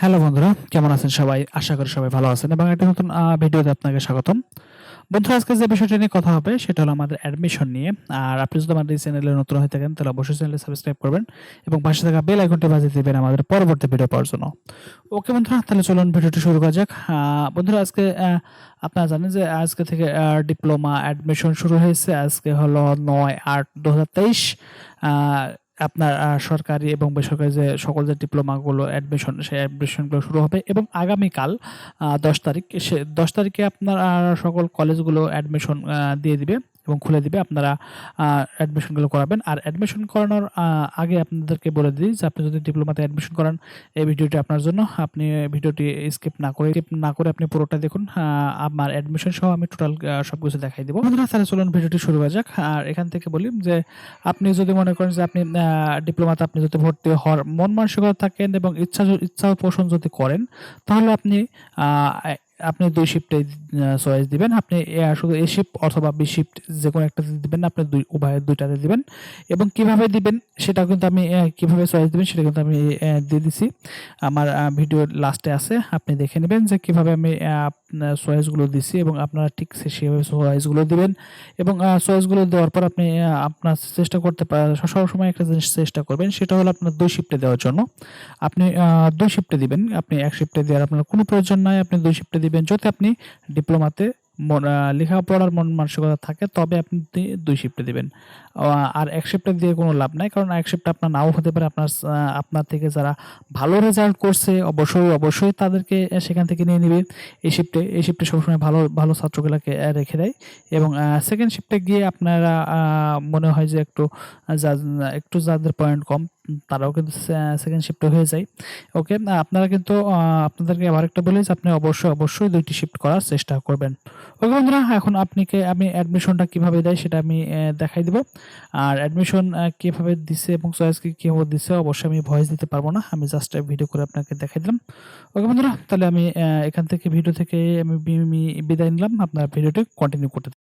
Hello বন্ধুরা, কেমন আছেন সবাই? আশা করি সবাই ভালো আছেন এবং একটা নতুন ভিডিওতে আপনাকে স্বাগতম। বন্ধুরা, আজকে যে বিষয়টা নিয়ে কথা হবে, সেটা হলো আমাদের অ্যাডমিশন নিয়ে। আর আপনি যদি আমাদের এই চ্যানেলে নতুন হয়ে থাকেন, তাহলে অবশ্যই চ্যানেলে সাবস্ক্রাইব করবেন এবং পাশে থাকা বেল আইকনটি বাজিয়ে দিবেন আমাদের পরবর্তী ভিডিও পাওয়ার জন্য। ওকে বন্ধুরা, তাহলে চলুন ভিডিওটি শুরু করা যাক। বন্ধুরা, আজকে আপনারা জানেন যে আজকে থেকে ডিপ্লোমা অ্যাডমিশন শুরু হয়েছে। আজকে হলো নয় আট দু হাজার তেইশ আপনার সরকারি এবং বেসরকারি যে সকল যে ডিপ্লোমাগুলো অ্যাডমিশন সেই অ্যাডমিশনগুলো শুরু হবে এবং আগামীকাল দশ তারিখ, সে দশ তারিখে আপনার সকল কলেজগুলো অ্যাডমিশন দিয়ে দিবে। এবং খুলে দিবে। আপনারা অ্যাডমিশনগুলো করাবেন। আর অ্যাডমিশন করানোর আগে আপনাদেরকে বলে দিই যে আপনি যদি ডিপ্লোমাতে অ্যাডমিশন করান, এই ভিডিওটি আপনার জন্য। আপনি ভিডিওটি স্কিপ না করে, skip না করে আপনি পুরোটা দেখুন। আমার অ্যাডমিশন সহ আমি টোটাল সব কিছু দেখাই দেবো। বন্ধুরা, তাহলে চলুন ভিডিওটি শুরু হয়ে যাক। আর এখান থেকে বলি যে আপনি যদি মনে করেন যে আপনি ডিপ্লোমাতে আপনি যদি ভর্তি হওয়ার মন মানসিকতা থাকেন এবং ইচ্ছা ইচ্ছা পোষণ যদি করেন, তাহলে আপনি আপনি দুই শিফটে চয়েস দিবেন। আপনি শুধু এ শিফট অথবা বি শিফট যে কোনো একটাতে দিবেন, আপনি দুই, উভয় দুইটাতে দিবেন। এবং কীভাবে দিবেন সেটা কিন্তু আমি কীভাবে চয়েস দিবেন সেটা কিন্তু আমি দিয়ে দিছি। আমার ভিডিও লাস্টে আছে, আপনি দেখে নেবেন যে কীভাবে আমি চয়েসগুলো দিছি এবং আপনারা ঠিক সেভাবে চয়েসগুলো দিবেন। এবং চয়েসগুলো দেওয়ার পর আপনি আপনার চেষ্টা করতে পারেন সবসময় একটা জিনিস চেষ্টা করবেন, সেটা হলো আপনার দুই শিফটে দেওয়ার জন্য। আপনি দুই শিফটে দিবেন, আপনি এক শিফটে দেওয়ার আপনার কোনো প্রয়োজন নাই, আপনি দুই শিফটে দিবেন। যদি আপনি ডিপ্লোমাতে লেখাপড়ার মন মানসিকতা থাকে, তবে আপনি দুই শিফটে দিবেন। আর এক শিফটে দিয়ে কোনো লাভ নাই, কারণ এক শিফটে আপনার নাও হতে পারে, আপনার আপনার থেকে যারা ভালো রেজাল্ট করছে অবশ্যই অবশ্যই তাদেরকে সেখান থেকে নিয়ে নেবে। এই শিফটে এই শিফটে সবসময় ভালো ভালো ছাত্রগুলোকে রেখে দেয়। এবং সেকেন্ড শিফটে গিয়ে আপনারা মনে হয় যে একটু একটু যাদের পয়েন্ট কম তারাও কিন্তু সেকেন্ড শিফটে হয়ে যায়। ওকে আপনারা কিন্তু আপনাদেরকে আবার একটা বলি যে আপনি অবশ্যই অবশ্যই দুইটি শিফট করার চেষ্টা করবেন। ওকে বন্ধুরা, এখন আপনাকে আমি অ্যাডমিশনটা কীভাবে দেয় সেটা আমি দেখাই দিব। আর অ্যাডমিশন কীভাবে দিছে এবং চয়েস কি, কীভাবে দিছে অবশ্যই আমি ভয়েস দিতে পারব না। আমি জাস্ট ভিডিও করে আপনাকে দেখাই দিলাম। ওকে বন্ধুরা, তাহলে আমি এখান থেকে ভিডিও থেকে আমি বিদায় নিলাম। আপনার ভিডিওটি কন্টিনিউ করতে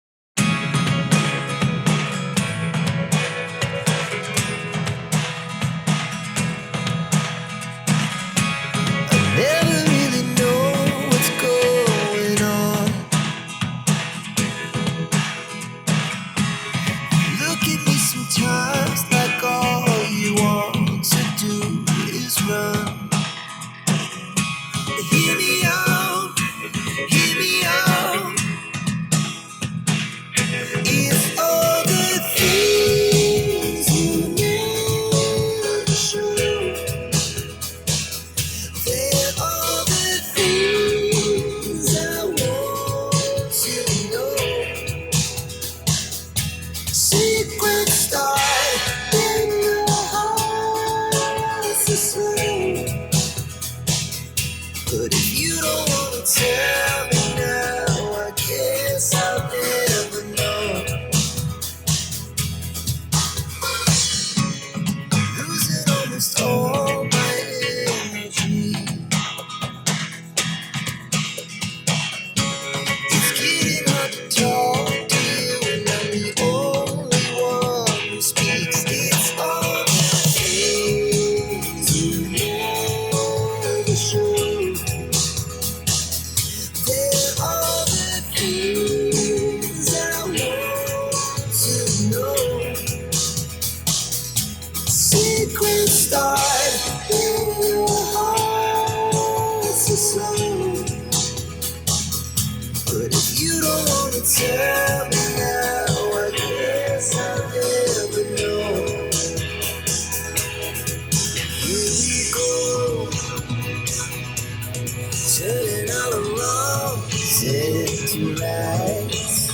turning all around, set to rise.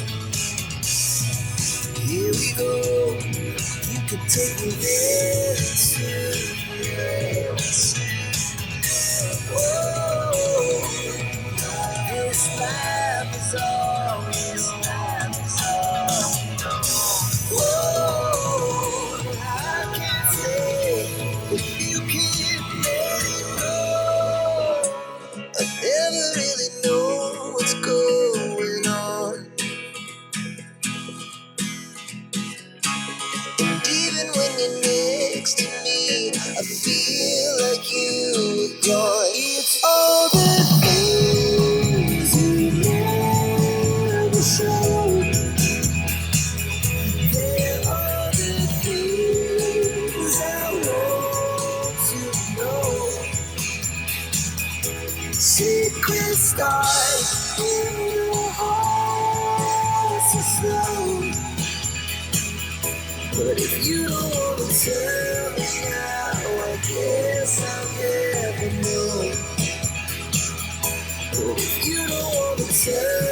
Here we go, you could take me there to. Whoa. This life crystal in your heart so slow. But if you don't want to tell me now, I guess I'll never know. But if you don't want to tell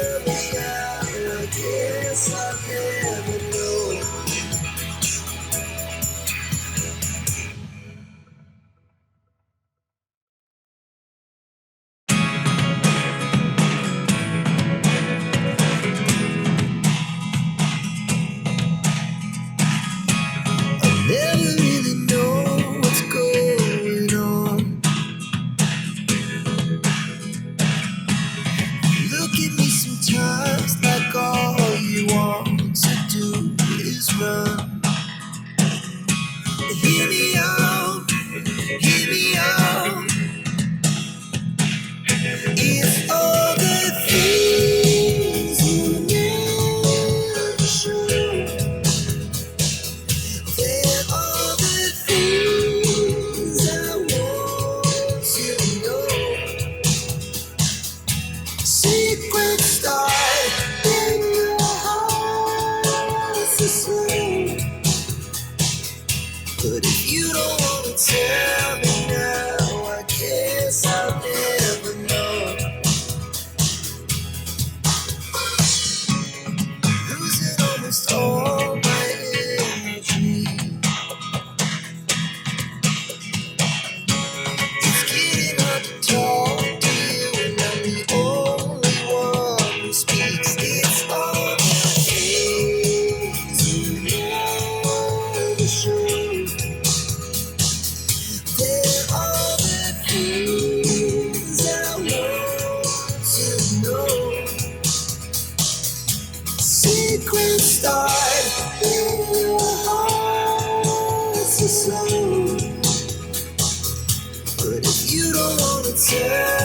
Yeah.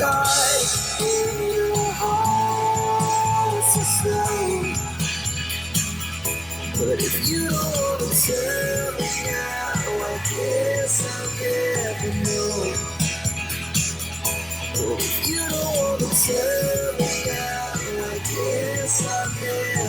in your heart so slow. But if you don't want to tell me now, I guess I'll never know. But if you don't want to tell me now, I guess I'll never know.